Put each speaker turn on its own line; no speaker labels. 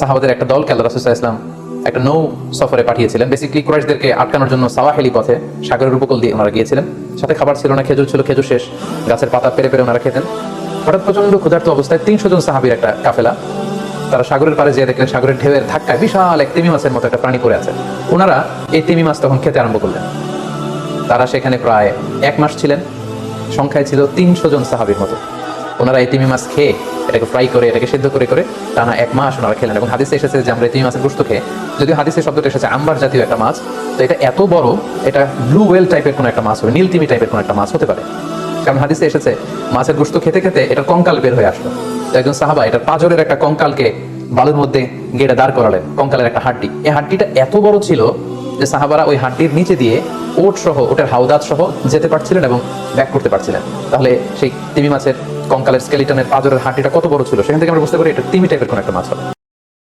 সাহাবাদের একটা দলকে আল্লাহ রাসুল্লাহ ইসলাম একটা নৌ সফরে পাঠিয়েছিলেন। বেসিক্যালি কুরাইশদেরকে আটকানোর জন্য সাওয়াহেলি পথে সাগরের উপকূল দিয়ে ওনারা গিয়েছিলেন। সাথে খাবার ছিল না, খেজুর ছিল, খেজুর শেষ। গাছের পাতা পেরে পেরে ওনারা খেতেন। হঠাৎ প্রচণ্ড ক্ষুধার্ত অবস্থায় তিনশো জন সাহাবির একটা কাফেলা, তারা সাগরের পাড়ে যেয়ে দেখলেন সাগরের ঢেউয়ের ধাক্কায় বিশাল এক তিমি মাছের মতো একটা প্রাণী পড়ে আছে। ওনারা এই তিমি মাছ তখন খেতে আরম্ভ করলেন। তারা সেখানে প্রায় এক মাস ছিলেন। সংখ্যায় ছিল তিনশো জন সাহাবির মতো। ওনারা এই তিমি মাছ খেয়ে, এটাকে ফ্রাই করে, এটাকে সেদ্ধ করে করে টানা এক মাস ওনারা খেলেন। এবং হাদিসে এসেছে যে আমরা এই তিমি মাছের গোস্ত খেয়ে, যদিও হাদিসে শব্দটা এসেছে আম্বার জাতীয় একটা মাছ, তো এটা এত বড়, এটা ব্লু ওয়েল টাইপের কোনো একটা মাছ হবে, নীল তিমি টাইপের কোনো একটা মাছ হতে পারে। কারণ হাদিসে এসেছে, মাছের গোস্ত খেতে খেতে এটা কঙ্কাল বের হয়ে আসলো। তো একজন সাহাবা এটার পাজরের একটা কঙ্কালকে বালুর মধ্যে গেড়ে দাঁড় করালেন, কঙ্কালের একটা হাড্ডি। এই হাড্ডিটা এত বড় ছিল যে সাহাবারা ওই হাড্ডির নিচে দিয়ে ওট সহ, ওটার হাউদাত সহ যেতে পারছিলেন এবং ব্যাক করতে পারছিলেন। তাহলে সেই তিমি মাছের কঙ্কালের স্কেলিটনের পাজরের হাঁটিটা কত বড় ছিল? সেখান থেকে আমরা বুঝতে পারি এটা তিমি টাইপের কোনো একটা মাছ হবে।